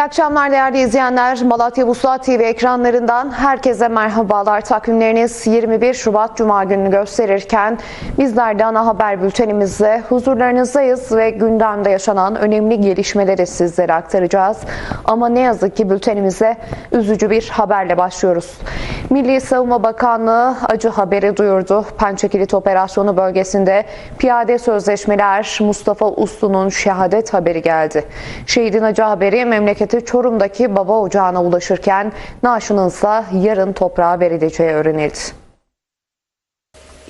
İyi akşamlar değerli izleyenler. Malatya Vuslat TV ekranlarından herkese merhabalar. Takvimleriniz 21 Şubat Cuma gününü gösterirken bizler de ana haber bültenimizle huzurlarınızdayız ve gündemde yaşanan önemli gelişmeleri sizlere aktaracağız. Ama ne yazık ki bültenimize üzücü bir haberle başlıyoruz. Milli Savunma Bakanlığı acı haberi duyurdu. Pençekilit Operasyonu bölgesinde piyade sözleşmeler Mustafa Uslu'nun şehadet haberi geldi. Şehidin acı haberi memleketi Çorum'daki baba ocağına ulaşırken naaşının ise yarın toprağa verileceği öğrenildi.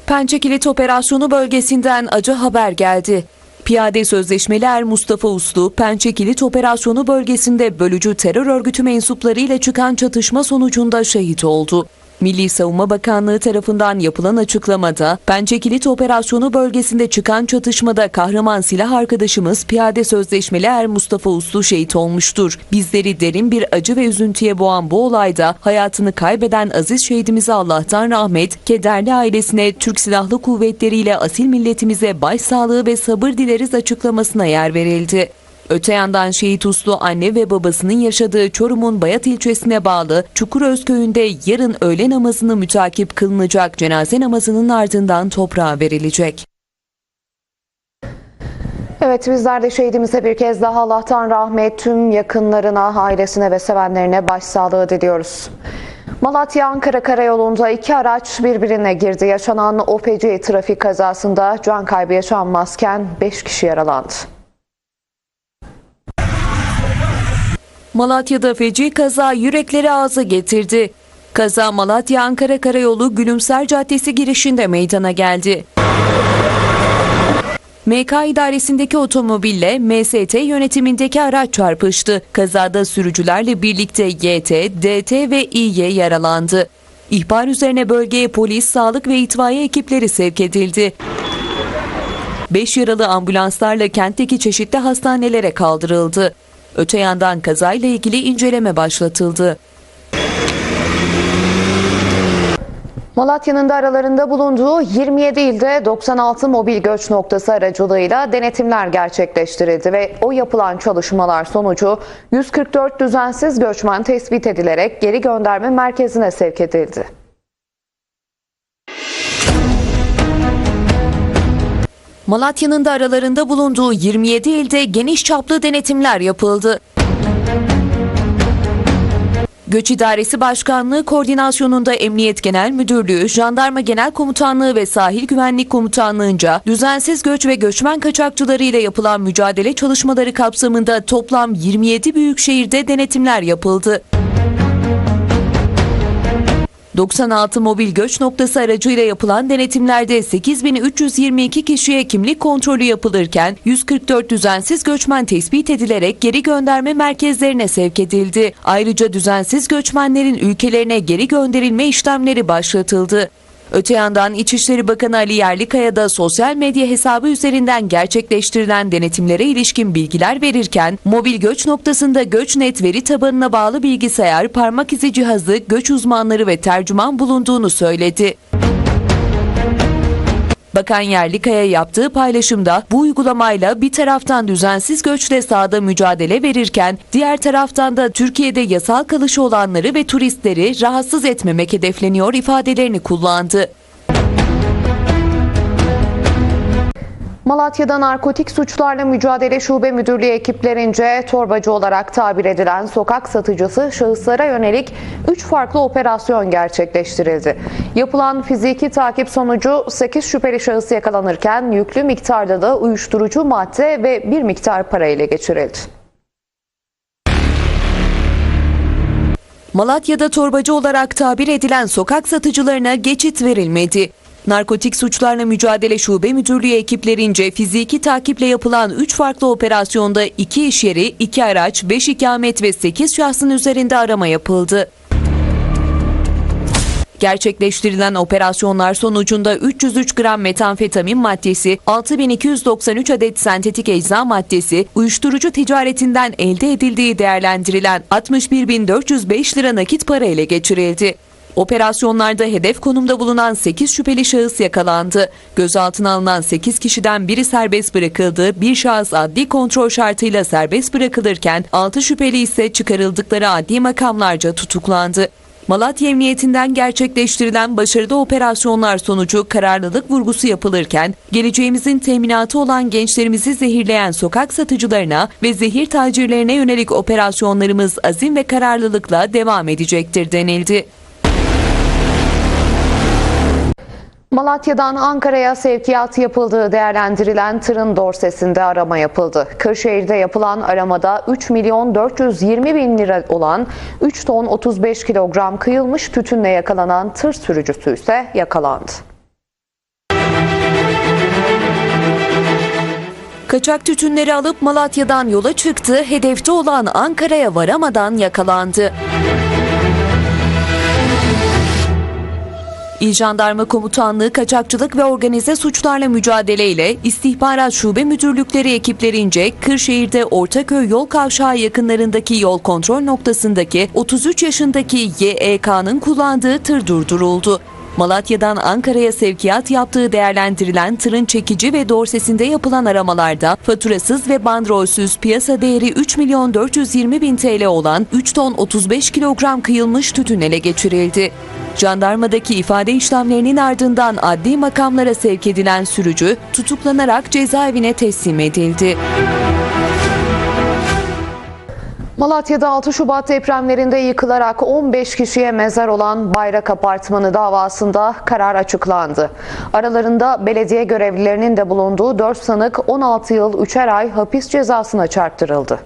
Pençekilit Operasyonu bölgesinden acı haber geldi. Piyade sözleşmeli er Mustafa Uslu, Pençekilit Operasyonu bölgesinde bölücü terör örgütü mensuplarıyla çıkan çatışma sonucunda şehit oldu. Milli Savunma Bakanlığı tarafından yapılan açıklamada, Pençekilit Operasyonu bölgesinde çıkan çatışmada kahraman silah arkadaşımız Piyade Sözleşmeli Er Mustafa Uslu şehit olmuştur. Bizleri derin bir acı ve üzüntüye boğan bu olayda hayatını kaybeden aziz şehidimize Allah'tan rahmet, kederli ailesine, Türk Silahlı Kuvvetleri ile asil milletimize başsağlığı ve sabır dileriz açıklamasına yer verildi. Öte yandan şehit Uslu anne ve babasının yaşadığı Çorum'un Bayat ilçesine bağlı Çukuröz köyünde yarın öğle namazını mütakip kılınacak cenaze namazının ardından toprağa verilecek. Evet bizler de şehidimize bir kez daha Allah'tan rahmet tüm yakınlarına, ailesine ve sevenlerine başsağlığı diliyoruz. Malatya-Ankara karayolunda iki araç birbirine girdi. Yaşanan OPC trafik kazasında can kaybı yaşanmazken 5 kişi yaralandı. Malatya'da feci kaza yürekleri ağza getirdi. Kaza Malatya-Ankara Karayolu Gülümser Caddesi girişinde meydana geldi. MK idaresindeki otomobille MST yönetimindeki araç çarpıştı. Kazada sürücülerle birlikte YT, DT ve İY yaralandı. İhbar üzerine bölgeye polis, sağlık ve itfaiye ekipleri sevk edildi. 5 yaralı ambulanslarla kentteki çeşitli hastanelere kaldırıldı. Öte yandan kazayla ilgili inceleme başlatıldı. Malatya'nın da aralarında bulunduğu 27 ilde 96 mobil göç noktası aracılığıyla denetimler gerçekleştirildi ve o yapılan çalışmalar sonucu 144 düzensiz göçmen tespit edilerek geri gönderme merkezine sevk edildi. Malatya'nın da aralarında bulunduğu 27 ilde geniş çaplı denetimler yapıldı. Göç İdaresi Başkanlığı koordinasyonunda Emniyet Genel Müdürlüğü, Jandarma Genel Komutanlığı ve Sahil Güvenlik Komutanlığı'nca düzensiz göç ve göçmen kaçakçıları ile yapılan mücadele çalışmaları kapsamında toplam 27 büyük şehirde denetimler yapıldı. 96 mobil göç noktası aracıyla yapılan denetimlerde 8322 kişiye kimlik kontrolü yapılırken 144 düzensiz göçmen tespit edilerek geri gönderme merkezlerine sevk edildi. Ayrıca düzensiz göçmenlerin ülkelerine geri gönderilme işlemleri başlatıldı. Öte yandan İçişleri Bakanı Ali Yerlikaya da sosyal medya hesabı üzerinden gerçekleştirilen denetimlere ilişkin bilgiler verirken, mobil göç noktasında GöçNet veri tabanına bağlı bilgisayar, parmak izi cihazı, göç uzmanları ve tercüman bulunduğunu söyledi. Bakan Yerlikaya yaptığı paylaşımda bu uygulamayla bir taraftan düzensiz göçle sahada mücadele verirken diğer taraftan da Türkiye'de yasal kalışı olanları ve turistleri rahatsız etmemek hedefleniyor ifadelerini kullandı. Malatya'da narkotik suçlarla mücadele şube müdürlüğü ekiplerince torbacı olarak tabir edilen sokak satıcısı şahıslara yönelik 3 farklı operasyon gerçekleştirildi. Yapılan fiziki takip sonucu 8 şüpheli şahıs yakalanırken yüklü miktarda da uyuşturucu madde ve bir miktar para ele geçirildi. Malatya'da torbacı olarak tabir edilen sokak satıcılarına geçit verilmedi. Narkotik suçlarla mücadele şube müdürlüğü ekiplerince fiziki takiple yapılan 3 farklı operasyonda 2 iş yeri, 2 araç, 5 ikamet ve 8 şahsın üzerinde arama yapıldı. Gerçekleştirilen operasyonlar sonucunda 303 gram metamfetamin maddesi, 6293 adet sentetik ecza maddesi, uyuşturucu ticaretinden elde edildiği değerlendirilen 61.405 lira nakit para ele geçirildi. Operasyonlarda hedef konumda bulunan 8 şüpheli şahıs yakalandı. Gözaltına alınan 8 kişiden biri serbest bırakıldı. Bir şahıs adli kontrol şartıyla serbest bırakılırken 6 şüpheli ise çıkarıldıkları adli makamlarca tutuklandı. Malatya Emniyetinden gerçekleştirilen başarılı operasyonlar sonucu kararlılık vurgusu yapılırken geleceğimizin teminatı olan gençlerimizi zehirleyen sokak satıcılarına ve zehir tacirlerine yönelik operasyonlarımız azim ve kararlılıkla devam edecektir denildi. Malatya'dan Ankara'ya sevkiyat yapıldığı değerlendirilen tırın dorsesinde arama yapıldı. Kırşehir'de yapılan aramada 3 milyon 420 bin lira olan 3 ton 35 kilogram kıyılmış tütünle yakalanan tır sürücüsü ise yakalandı. Kaçak tütünleri alıp Malatya'dan yola çıktı, hedefte olan Ankara'ya varamadan yakalandı. İl Jandarma Komutanlığı Kaçakçılık ve Organize Suçlarla Mücadele ile İstihbarat Şube Müdürlükleri ekiplerince Kırşehir'de Ortaköy yol kavşağı yakınlarındaki yol kontrol noktasındaki 33 yaşındaki YEK'nın kullandığı tır durduruldu. Malatya'dan Ankara'ya sevkiyat yaptığı değerlendirilen tırın çekici ve dorsesinde yapılan aramalarda faturasız ve bandrolsüz piyasa değeri 3 milyon 420 bin TL olan 3 ton 35 kilogram kıyılmış tütün ele geçirildi. Jandarmadaki ifade işlemlerinin ardından adli makamlara sevk edilen sürücü tutuklanarak cezaevine teslim edildi. Malatya'da 6 Şubat depremlerinde yıkılarak 15 kişiye mezar olan Bayrak Apartmanı davasında karar açıklandı. Aralarında belediye görevlilerinin de bulunduğu 4 sanık 16 yıl 3'er ay hapis cezasına çarptırıldı.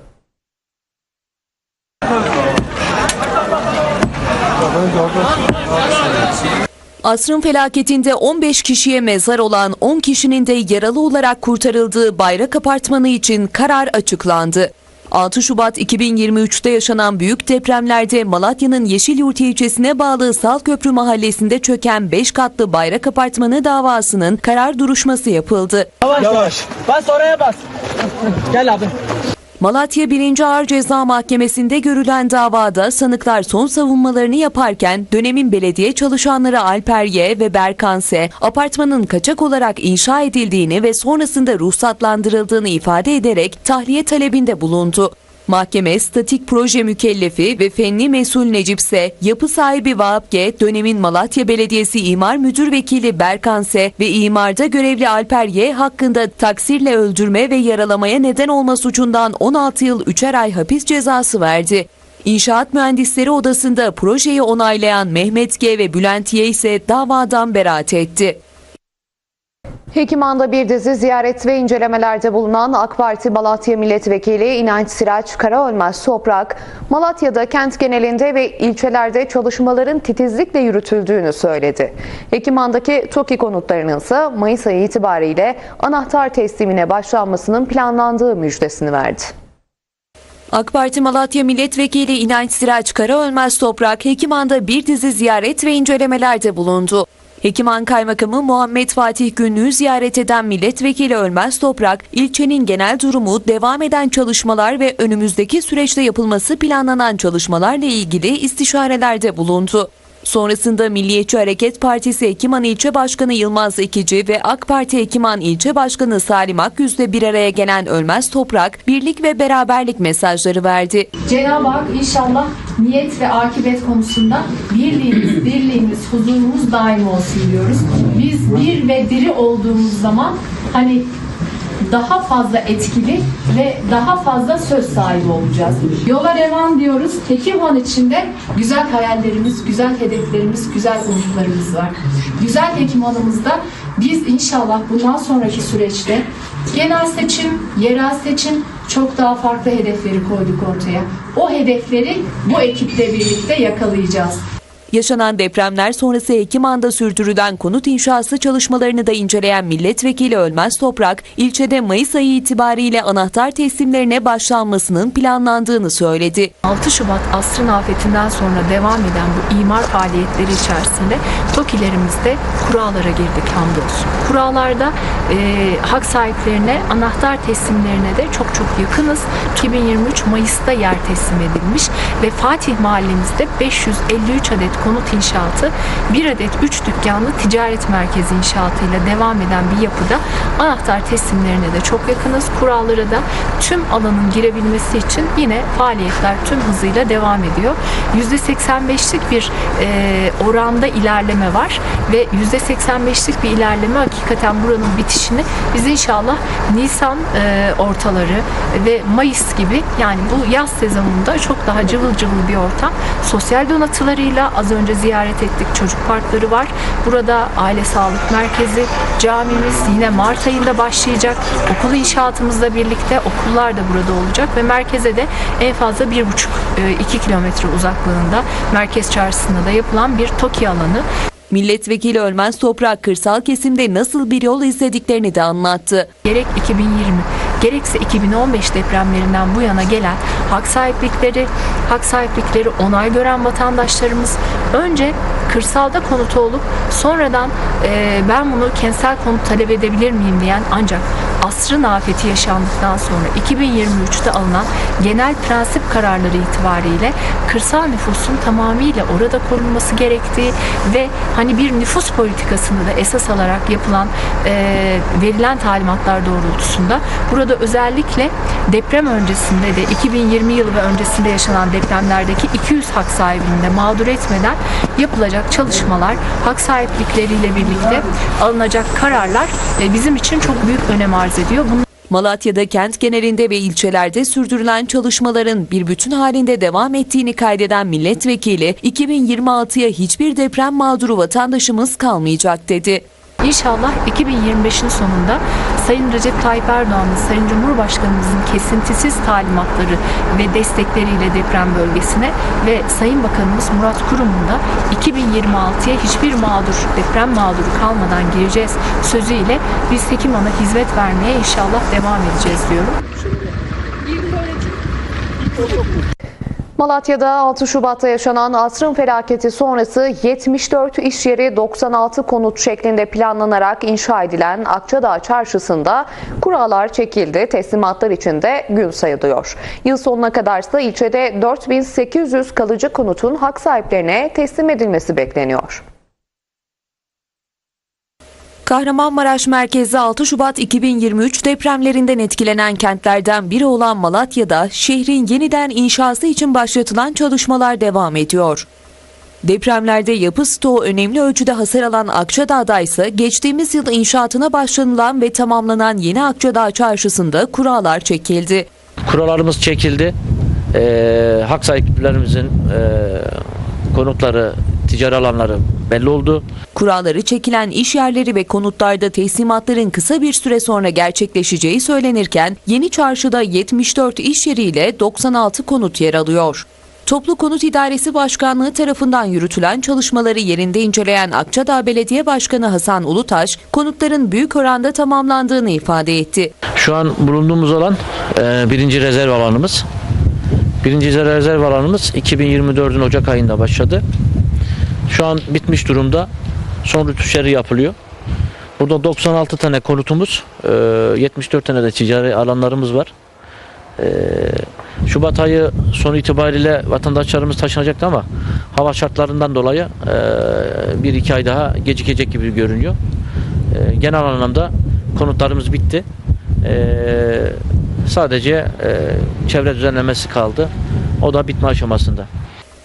Asrın felaketinde 15 kişiye mezar olan 10 kişinin de yaralı olarak kurtarıldığı Bayrak Apartmanı için karar açıklandı. 6 Şubat 2023'te yaşanan büyük depremlerde Malatya'nın Yeşilyurt ilçesine bağlı Salköprü mahallesinde çöken 5 katlı Bayrak Apartmanı davasının karar duruşması yapıldı. Yavaş yavaş. Bas oraya bas. Gel abi. Malatya 1. Ağır Ceza Mahkemesi'nde görülen davada sanıklar son savunmalarını yaparken dönemin belediye çalışanları Alper Y ve Berkan S. apartmanın kaçak olarak inşa edildiğini ve sonrasında ruhsatlandırıldığını ifade ederek tahliye talebinde bulundu. Mahkeme statik proje mükellefi ve fenli mesul Necip S, yapı sahibi Vahap G, dönemin Malatya Belediyesi İmar Müdür Vekili Berkan S ve imarda görevli Alper Y hakkında taksirle öldürme ve yaralamaya neden olma suçundan 16 yıl 3'er ay hapis cezası verdi. İnşaat Mühendisleri Odası'nda projeyi onaylayan Mehmet G ve Bülent Y ise davadan beraat etti. Hekimhan'da bir dizi ziyaret ve incelemelerde bulunan AK Parti Malatya Milletvekili İnanç Siraç Karaölmez Toprak, Malatya'da kent genelinde ve ilçelerde çalışmaların titizlikle yürütüldüğünü söyledi. Hekimhan'daki TOKİ konutlarının ise Mayıs ayı itibariyle anahtar teslimine başlanmasının planlandığı müjdesini verdi. AK Parti Malatya Milletvekili İnanç Siraç Karaölmez Toprak, Hekimhan'da bir dizi ziyaret ve incelemelerde bulundu. Hekiman Kaymakamı Muhammed Fatih Günlüğü ziyaret eden milletvekili Ölmez Toprak, ilçenin genel durumu, devam eden çalışmalar ve önümüzdeki süreçte yapılması planlanan çalışmalarla ilgili istişarelerde bulundu. Sonrasında Milliyetçi Hareket Partisi Hekiman İlçe Başkanı Yılmaz Ekici ve AK Parti Hekiman İlçe Başkanı Salim Akgüz'le bir araya gelen Ölmez Toprak, birlik ve beraberlik mesajları verdi. Cenab-ı Hak inşallah niyet ve akibet konusunda birliğimiz, dirliğimiz, huzurumuz daim olsun diyoruz. Biz bir ve diri olduğumuz zaman hani daha fazla etkili ve daha fazla söz sahibi olacağız. Yola devam diyoruz. Hekimhan içinde güzel hayallerimiz, güzel hedeflerimiz, güzel umutlarımız var. Güzel Hekimhan'ımızda biz inşallah bundan sonraki süreçte genel seçim, yerel seçim çok daha farklı hedefleri koyduk ortaya. O hedefleri bu ekiple birlikte yakalayacağız. Yaşanan depremler sonrası Hekimhan'da sürdürülen konut inşası çalışmalarını da inceleyen milletvekili Ölmez Toprak, ilçede Mayıs ayı itibariyle anahtar teslimlerine başlanmasının planlandığını söyledi. 6 Şubat asrın afetinden sonra devam eden bu imar faaliyetleri içerisinde TOKİ'lerimizde kurallara girdik hamdolsun. Kurallarda e, hak sahiplerine anahtar teslimlerine de çok çok yakınız. 2023 Mayıs'ta yer teslim edilmiş ve Fatih Mahallemizde 553 adet konut inşaatı, bir adet 3 dükkanlı ticaret merkezi inşaatıyla devam eden bir yapıda anahtar teslimlerine de çok yakınız. Kurallara da tüm alanın girebilmesi için yine faaliyetler tüm hızıyla devam ediyor. %85'lik bir e, oranda ilerleme var ve %85'lik bir ilerleme hakikaten buranın bitişini biz inşallah Nisan e, ortaları ve Mayıs gibi yani bu yaz sezonunda çok daha cıvıl cıvıl bir ortam. Sosyal donatılarıyla az ziyaret ettik çocuk parkları var. Burada aile sağlık merkezi, camimiz yine Mart ayında başlayacak. Okul inşaatımızla birlikte okullar da burada olacak ve merkeze de en fazla 1,5-2 kilometre uzaklığında merkez çarşısında da yapılan bir TOKİ alanı. Milletvekili Ölmez Toprak kırsal kesimde nasıl bir yol izlediklerini de anlattı. gerek 2020 gerekse 2015 depremlerinden bu yana gelen hak sahiplikleri, hak sahiplikleri onay gören vatandaşlarımız önce kırsalda konutu olup sonradan e, ben bunu kentsel konut talep edebilir miyim diyen ancak asrın afeti yaşandıktan sonra 2023'te alınan genel prensip kararları itibariyle kırsal nüfusun tamamıyla orada korunması gerektiği ve hani bir nüfus politikasını da esas alarak yapılan e, verilen talimatlar doğrultusunda burada özellikle deprem öncesinde de 2020 yılı ve öncesinde yaşanan depremlerdeki 200 hak sahibini de mağdur etmeden yapılacak çalışmalar, hak sahiplikleriyle birlikte alınacak kararlar e, bizim için çok büyük önem arz ediyor. Bunlar Malatya'da kent genelinde ve ilçelerde sürdürülen çalışmaların bir bütün halinde devam ettiğini kaydeden milletvekili 2026'ya hiçbir deprem mağduru vatandaşımız kalmayacak dedi. İnşallah 2025'in sonunda Sayın Recep Tayyip Erdoğan'ın, Sayın Cumhurbaşkanımızın kesintisiz talimatları ve destekleriyle deprem bölgesine ve Sayın Bakanımız Murat Kurum'un da 2026'ya hiçbir mağdur, deprem mağduru kalmadan gireceğiz sözüyle biz Hekiman'a hizmet vermeye inşallah devam edeceğiz diyorum. Malatya'da 6 Şubat'ta yaşanan asrın felaketi sonrası 74 iş yeri 96 konut şeklinde planlanarak inşa edilen Akçadağ Çarşısı'nda kurallar çekildi. Teslimatlar için de gün sayılıyor. Yıl sonuna kadarsa ilçede 4800 kalıcı konutun hak sahiplerine teslim edilmesi bekleniyor. Kahramanmaraş merkezli 6 Şubat 2023 depremlerinden etkilenen kentlerden biri olan Malatya'da şehrin yeniden inşası için başlatılan çalışmalar devam ediyor. Depremlerde yapı stoğu önemli ölçüde hasar alan Akçadağ'da ise geçtiğimiz yıl inşaatına başlanılan ve tamamlanan yeni Akçadağ çarşısında kurallar çekildi. Kurallarımız çekildi. Ee, hak sahiplerimizin e, konutları, ticari alanları belli oldu. Kuralları çekilen iş yerleri ve konutlarda teslimatların kısa bir süre sonra gerçekleşeceği söylenirken yeni çarşıda 74 iş yeriyle 96 konut yer alıyor. Toplu Konut İdaresi Başkanlığı tarafından yürütülen çalışmaları yerinde inceleyen Akçadağ Belediye Başkanı Hasan Ulutaş, konutların büyük oranda tamamlandığını ifade etti. Şu an bulunduğumuz alan e, birinci rezerv alanımız. Birinci rezerv alanımız 2024'ün Ocak ayında başladı. Şu an bitmiş durumda. Son rütuşları yapılıyor. Burada 96 tane konutumuz, e, 74 tane de ticari alanlarımız var. E, Şubat ayı sonu itibariyle vatandaşlarımız taşınacaktı ama hava şartlarından dolayı e, bir iki ay daha gecikecek gibi görünüyor. E, genel anlamda konutlarımız bitti. E, sadece e, çevre düzenlemesi kaldı. O da bitme aşamasında.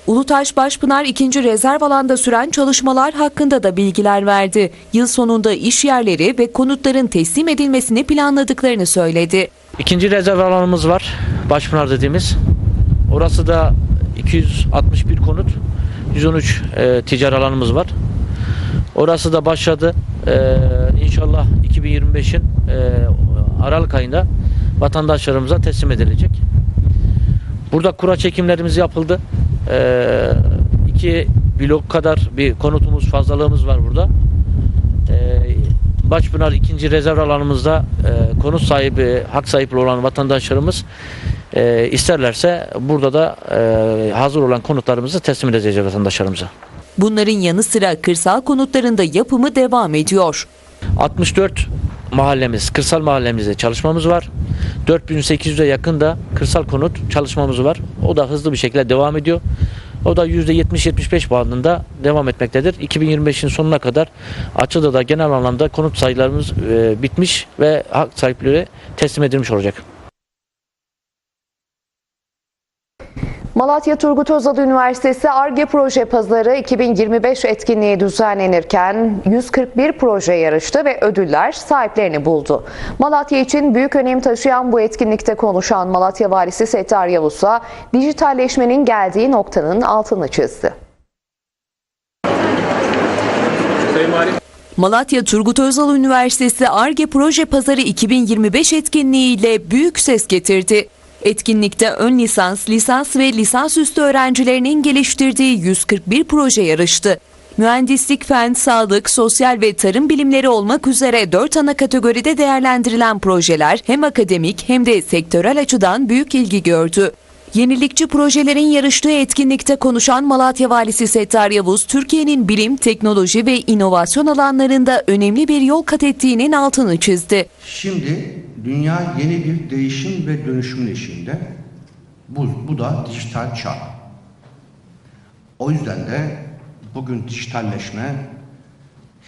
Ulutaş Başpınar 2. Rezerv alanda süren çalışmalar hakkında da bilgiler verdi. Yıl sonunda iş yerleri ve konutların teslim edilmesini planladıklarını söyledi. İkinci rezerv alanımız var. Başpınar dediğimiz. Orası da 261 konut. 113 e, ticari alanımız var. Orası da başladı. E, inşallah 2025'in e, Aralık ayında vatandaşlarımıza teslim edilecek. Burada kura çekimlerimiz yapıldı. E, iki blok kadar bir konutumuz fazlalığımız var burada. E, Başpınar ikinci rezerv alanımızda e, konut sahibi, hak sahibi olan vatandaşlarımız e, isterlerse burada da e, hazır olan konutlarımızı teslim edeceğiz vatandaşlarımıza. Bunların yanı sıra kırsal konutlarında yapımı devam ediyor. 64 mahallemiz, kırsal mahallemizde çalışmamız var. 4800'e yakın da kırsal konut çalışmamız var. O da hızlı bir şekilde devam ediyor. O da %70-75 bandında devam etmektedir. 2025'in sonuna kadar Açık'ta genel anlamda konut sayılarımız e, bitmiş ve hak sahipleri teslim edilmiş olacak. Malatya Turgut Özal Üniversitesi ARGE Proje Pazarı 2025 etkinliği düzenlenirken 141 proje yarıştı ve ödüller sahiplerini buldu. Malatya için büyük önem taşıyan bu etkinlikte konuşan Malatya Valisi Settar Yavuz'a dijitalleşmenin geldiği noktanın altını çizdi. Malatya Turgut Özal Üniversitesi ARGE Proje Pazarı 2025 etkinliğiyle büyük ses getirdi. Etkinlikte ön lisans, lisans ve lisansüstü öğrencilerinin geliştirdiği 141 proje yarıştı. Mühendislik, fen, sağlık, sosyal ve tarım bilimleri olmak üzere 4 ana kategoride değerlendirilen projeler hem akademik hem de sektörel açıdan büyük ilgi gördü. Yenilikçi projelerin yarıştığı etkinlikte konuşan Malatya Valisi Settar Yavuz, Türkiye'nin bilim, teknoloji ve inovasyon alanlarında önemli bir yol kat ettiğinin altını çizdi. Şimdi dünya yeni bir değişim ve dönüşümün eşiğinde. Bu, bu da dijital çağ. O yüzden de bugün dijitalleşme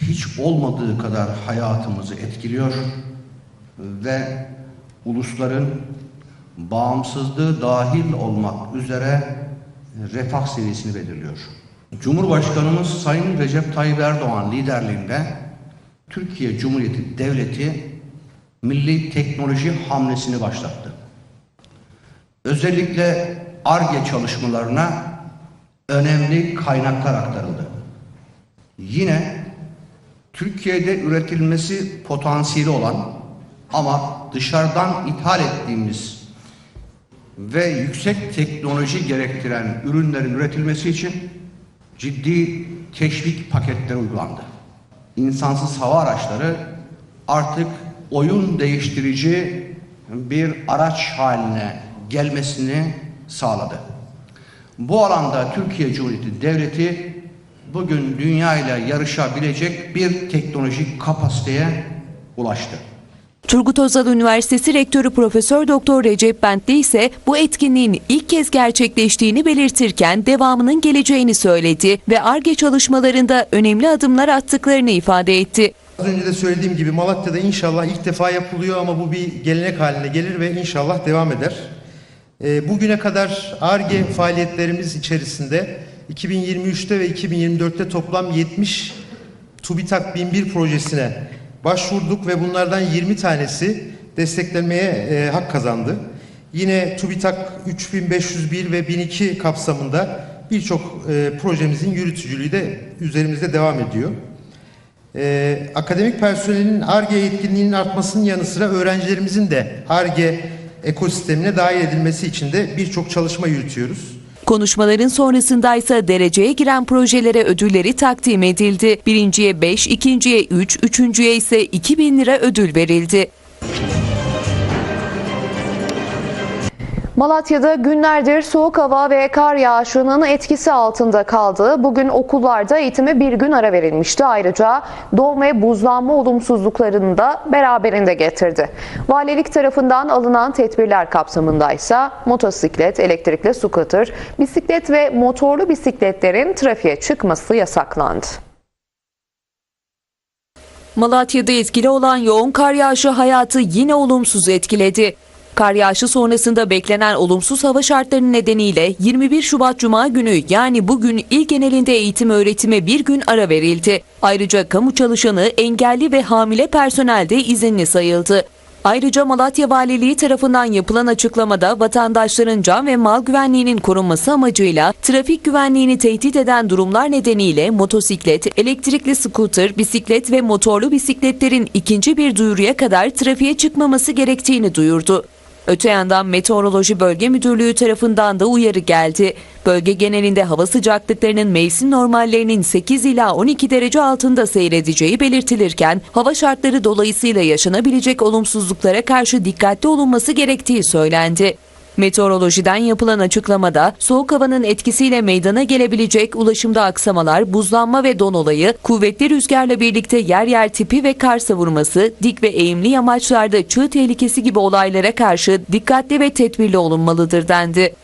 hiç olmadığı kadar hayatımızı etkiliyor ve ulusların bağımsızlığı dahil olmak üzere refah seviyesini belirliyor. Cumhurbaşkanımız Sayın Recep Tayyip Erdoğan liderliğinde Türkiye Cumhuriyeti Devleti milli teknoloji hamlesini başlattı. Özellikle ARGE çalışmalarına önemli kaynaklar aktarıldı. Yine Türkiye'de üretilmesi potansiyeli olan ama dışarıdan ithal ettiğimiz ve yüksek teknoloji gerektiren ürünlerin üretilmesi için ciddi teşvik paketleri uygulandı. İnsansız hava araçları artık oyun değiştirici bir araç haline gelmesini sağladı. Bu alanda Türkiye Cumhuriyeti Devleti bugün dünya ile yarışabilecek bir teknolojik kapasiteye ulaştı. Turgut Özal Üniversitesi Rektörü Profesör Doktor Recep Bentli ise bu etkinliğin ilk kez gerçekleştiğini belirtirken devamının geleceğini söyledi ve ARGE çalışmalarında önemli adımlar attıklarını ifade etti. Az önce de söylediğim gibi Malatya'da inşallah ilk defa yapılıyor ama bu bir gelenek haline gelir ve inşallah devam eder. Ee, Bugüne kadar ARGE faaliyetlerimiz içerisinde 2023'te ve 2024'te toplam 70 TÜBİTAK 1001 projesine başvurduk ve bunlardan 20 tanesi desteklenmeye e, hak kazandı. Yine TÜBİTAK 3501 ve 1002 kapsamında birçok e, projemizin yürütücülüğü de üzerimizde devam ediyor. Ee, akademik personelin ARGE yetkinliğinin artmasının yanı sıra öğrencilerimizin de ARGE ekosistemine dahil edilmesi için de birçok çalışma yürütüyoruz. Konuşmaların sonrasındaysa dereceye giren projelere ödülleri takdim edildi. Birinciye 5, ikinciye 3, üçüncüye ise 2000 lira ödül verildi. Malatya'da günlerdir soğuk hava ve kar yağışının etkisi altında kaldı. Bugün okullarda eğitime bir gün ara verilmişti. Ayrıca don ve buzlanma olumsuzluklarını da beraberinde getirdi. Valilik tarafından alınan tedbirler kapsamında ise motosiklet, elektrikli scooter, bisiklet ve motorlu bisikletlerin trafiğe çıkması yasaklandı. Malatya'da etkili olan yoğun kar yağışı hayatı yine olumsuz etkiledi. Kar yağışı sonrasında beklenen olumsuz hava şartları nedeniyle 21 Şubat Cuma günü yani bugün il genelinde eğitim öğretime bir gün ara verildi. Ayrıca kamu çalışanı, engelli ve hamile personel de izinli sayıldı. Ayrıca Malatya Valiliği tarafından yapılan açıklamada vatandaşların can ve mal güvenliğinin korunması amacıyla trafik güvenliğini tehdit eden durumlar nedeniyle motosiklet, elektrikli scooter, bisiklet ve motorlu bisikletlerin ikinci bir duyuruya kadar trafiğe çıkmaması gerektiğini duyurdu. Öte yandan Meteoroloji Bölge Müdürlüğü tarafından da uyarı geldi. Bölge genelinde hava sıcaklıklarının mevsim normallerinin 8 ila 12 derece altında seyredeceği belirtilirken hava şartları dolayısıyla yaşanabilecek olumsuzluklara karşı dikkatli olunması gerektiği söylendi. Meteorolojiden yapılan açıklamada soğuk havanın etkisiyle meydana gelebilecek ulaşımda aksamalar, buzlanma ve don olayı, kuvvetli rüzgarla birlikte yer yer tipi ve kar savurması, dik ve eğimli yamaçlarda çığ tehlikesi gibi olaylara karşı dikkatli ve tedbirli olunmalıdır dendi.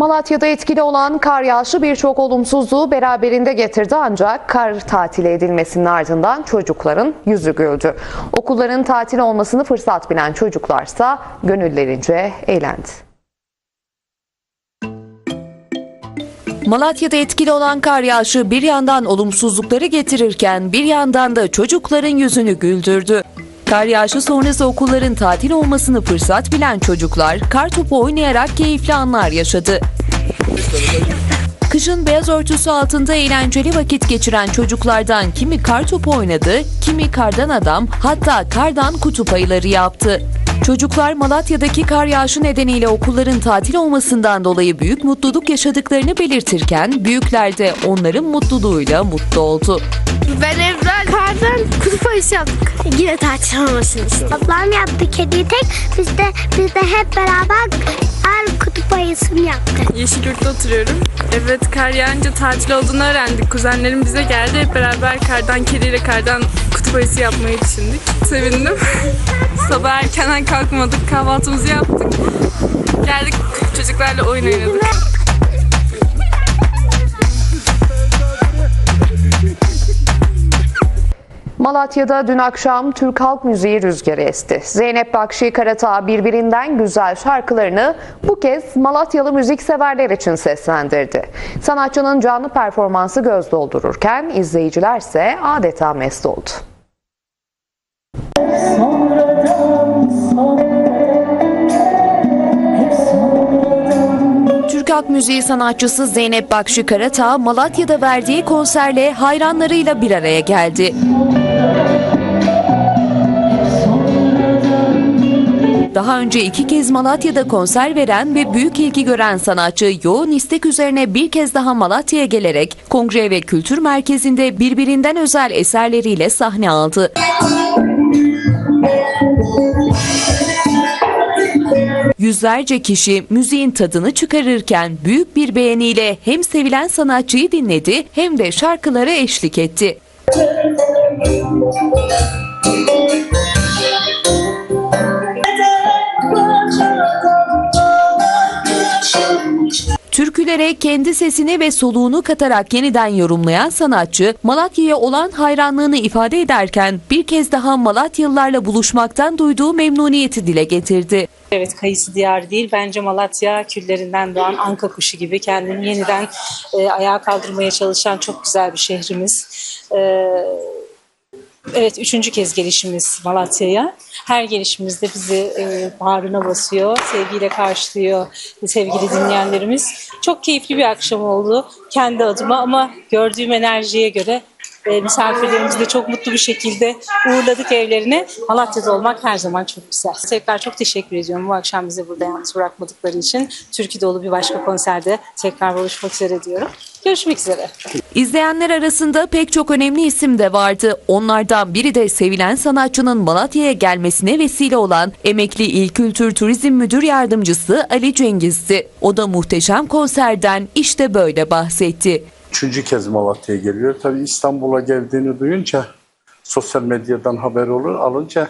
Malatya'da etkili olan kar yağışı birçok olumsuzluğu beraberinde getirdi ancak kar tatili edilmesinin ardından çocukların yüzü güldü. Okulların tatil olmasını fırsat bilen çocuklarsa gönüllerince eğlendi. Malatya'da etkili olan kar yağışı bir yandan olumsuzlukları getirirken bir yandan da çocukların yüzünü güldürdü. Kar yağışı sonrası okulların tatil olmasını fırsat bilen çocuklar kar topu oynayarak keyifli anlar yaşadı. Kışın beyaz örtüsü altında eğlenceli vakit geçiren çocuklardan kimi kar topu oynadı, kimi kardan adam, hatta kardan kutup ayıları yaptı. Çocuklar Malatya'daki kar yağışı nedeniyle okulların tatil olmasından dolayı büyük mutluluk yaşadıklarını belirtirken büyükler de onların mutluluğuyla mutlu oldu. Ben evden kardan kutup ayısı yaptık. Yine tatil olmasın Ablam yaptı kediyi tek. Biz de, biz de hep beraber her kutup ayısını yaptık. Yeşilyurt'ta oturuyorum. Evet kar yağınca tatil olduğunu öğrendik. Kuzenlerim bize geldi. Hep beraber kardan kediyle kardan kutup ayısı yapmayı düşündük. Sevindim. Sabah erkenden kalkmadık. Kahvaltımızı yaptık. Geldik çocuklarla oyun oynadık. Malatya'da dün akşam Türk halk müziği rüzgarı esti. Zeynep Bakşi Karatağ birbirinden güzel şarkılarını bu kez Malatyalı müzik severler için seslendirdi. Sanatçının canlı performansı göz doldururken izleyicilerse adeta mest oldu. Müziği sanatçısı Zeynep Bakşı Karatağ Malatya'da verdiği konserle hayranlarıyla bir araya geldi. Daha önce iki kez Malatya'da konser veren ve büyük ilgi gören sanatçı yoğun istek üzerine bir kez daha Malatya'ya gelerek kongre ve kültür merkezinde birbirinden özel eserleriyle sahne aldı. Yüzlerce kişi müziğin tadını çıkarırken büyük bir beğeniyle hem sevilen sanatçıyı dinledi hem de şarkılara eşlik etti. Türkülere kendi sesini ve soluğunu katarak yeniden yorumlayan sanatçı Malatya'ya olan hayranlığını ifade ederken bir kez daha Malatyalılarla buluşmaktan duyduğu memnuniyeti dile getirdi. Evet kayısı diyarı değil. Bence Malatya küllerinden doğan anka kuşu gibi kendini yeniden e, ayağa kaldırmaya çalışan çok güzel bir şehrimiz. E, evet üçüncü kez gelişimiz Malatya'ya. Her gelişimizde bizi e, bağrına basıyor, sevgiyle karşılıyor sevgili dinleyenlerimiz. Çok keyifli bir akşam oldu kendi adıma ama gördüğüm enerjiye göre e, misafirlerimizi de çok mutlu bir şekilde uğurladık evlerine. Malatya'da olmak her zaman çok güzel. Tekrar çok teşekkür ediyorum bu akşam bizi burada yalnız bırakmadıkları için. Türkü dolu bir başka konserde tekrar buluşmak üzere diyorum. Görüşmek üzere. İzleyenler arasında pek çok önemli isim de vardı. Onlardan biri de sevilen sanatçının Malatya'ya gelmesine vesile olan emekli İl Kültür Turizm Müdür Yardımcısı Ali Cengiz'di. O da muhteşem konserden işte böyle bahsetti. Üçüncü kez Malatya'ya geliyor. Tabii İstanbul'a geldiğini duyunca sosyal medyadan haber olur alınca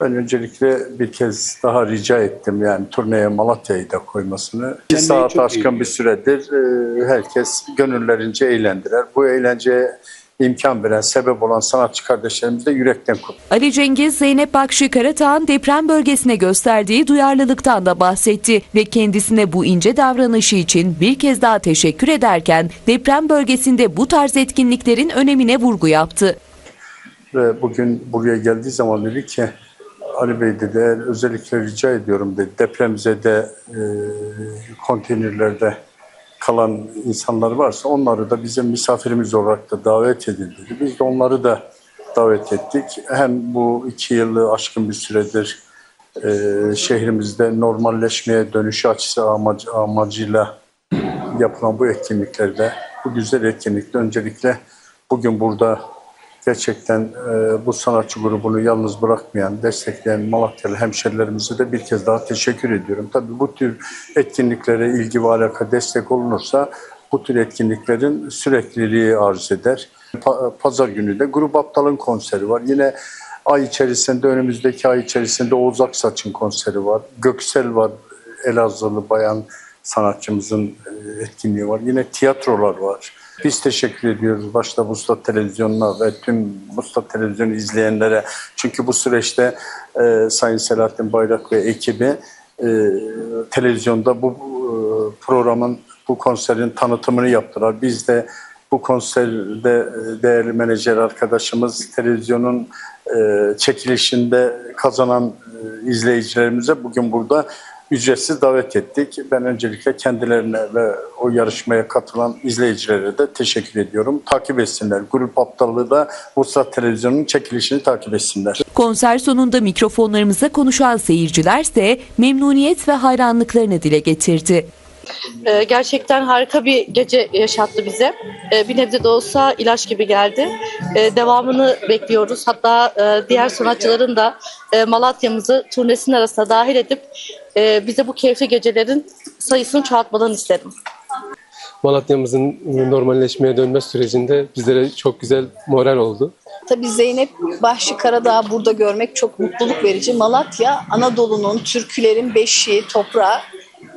ben öncelikle bir kez daha rica ettim yani turneye Malatya'yı da koymasını. Bir saat aşkın bir süredir e, herkes gönüllerince eğlendirer. Bu eğlenceye imkan veren, sebep olan sanatçı kardeşlerimiz de yürekten kutluyor. Ali Cengiz, Zeynep Bakşı Karatağ'ın deprem bölgesine gösterdiği duyarlılıktan da bahsetti ve kendisine bu ince davranışı için bir kez daha teşekkür ederken deprem bölgesinde bu tarz etkinliklerin önemine vurgu yaptı. Ve bugün buraya geldiği zaman dedi ki Ali Bey dedi "eğer özellikle rica ediyorum dedi depremzede e, konteynerlerde kalan insanlar varsa onları da bizim misafirimiz olarak da davet edin dedi. Biz de onları da davet ettik. Hem bu iki yılı aşkın bir süredir e, şehrimizde normalleşmeye dönüşü açısı amacı, amacıyla yapılan bu etkinliklerde, bu güzel etkinlikte öncelikle bugün burada gerçekten e, bu sanatçı grubunu yalnız bırakmayan, destekleyen Malatyalı hemşerilerimize de bir kez daha teşekkür ediyorum. Tabii bu tür etkinliklere ilgi ve alaka destek olunursa bu tür etkinliklerin sürekliliği arz eder. Pa- Pazar günü de Grup Aptal'ın konseri var. Yine ay içerisinde, önümüzdeki ay içerisinde Oğuz Aksaç'ın konseri var. Göksel var, Elazığlı bayan sanatçımızın e, etkinliği var. Yine tiyatrolar var. Biz teşekkür ediyoruz başta Musta Televizyonu'na ve tüm Musta Televizyonu izleyenlere. Çünkü bu süreçte e, Sayın Selahattin Bayrak ve ekibi e, televizyonda bu e, programın, bu konserin tanıtımını yaptılar. Biz de bu konserde e, değerli menajer arkadaşımız televizyonun e, çekilişinde kazanan e, izleyicilerimize bugün burada ücretsiz davet ettik. Ben öncelikle kendilerine ve o yarışmaya katılan izleyicilere de teşekkür ediyorum. Takip etsinler. Grup aptallığı da Bursa Televizyonu'nun çekilişini takip etsinler. Konser sonunda mikrofonlarımıza konuşan seyirciler ise memnuniyet ve hayranlıklarını dile getirdi. Ee, gerçekten harika bir gece yaşattı bize. Ee, bir nebze de olsa ilaç gibi geldi. Ee, devamını bekliyoruz. Hatta e, diğer sanatçıların da e, Malatya'mızı turnesinin arasına dahil edip e, bize bu keyifli gecelerin sayısını çoğaltmalarını isterim. Malatya'mızın normalleşmeye dönme sürecinde bizlere çok güzel moral oldu. Tabii Zeynep Bahşi Karadağ burada görmek çok mutluluk verici. Malatya, Anadolu'nun, türkülerin beşiği, toprağı.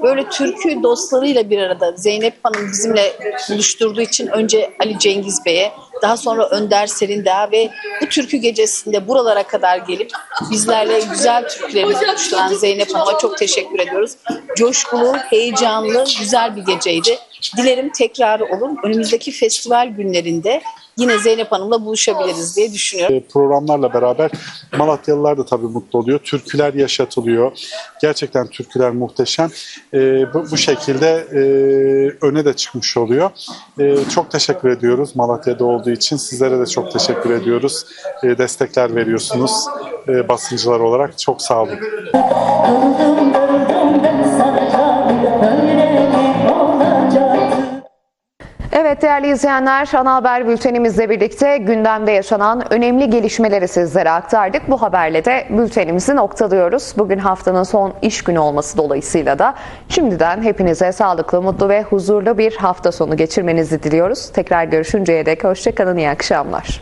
Böyle türkü dostlarıyla bir arada Zeynep Hanım bizimle buluşturduğu için önce Ali Cengiz Bey'e, daha sonra Önder Serindağ ve bu türkü gecesinde buralara kadar gelip bizlerle güzel türkülerimizi buluşturan Zeynep Hanım'a çok teşekkür ediyoruz. Coşkulu, heyecanlı, güzel bir geceydi. Dilerim tekrarı olur. Önümüzdeki festival günlerinde yine Zeynep Hanım'la buluşabiliriz diye düşünüyorum. E, programlarla beraber Malatyalılar da tabii mutlu oluyor. Türküler yaşatılıyor. Gerçekten türküler muhteşem. E, bu, bu şekilde e, öne de çıkmış oluyor. E, çok teşekkür ediyoruz Malatya'da olduğu için. Sizlere de çok teşekkür ediyoruz. E, destekler veriyorsunuz e, basıncılar olarak. Çok sağ olun. Evet değerli izleyenler, ana haber bültenimizle birlikte gündemde yaşanan önemli gelişmeleri sizlere aktardık. Bu haberle de bültenimizi noktalıyoruz. Bugün haftanın son iş günü olması dolayısıyla da şimdiden hepinize sağlıklı, mutlu ve huzurlu bir hafta sonu geçirmenizi diliyoruz. Tekrar görüşünceye dek hoşçakalın, iyi akşamlar.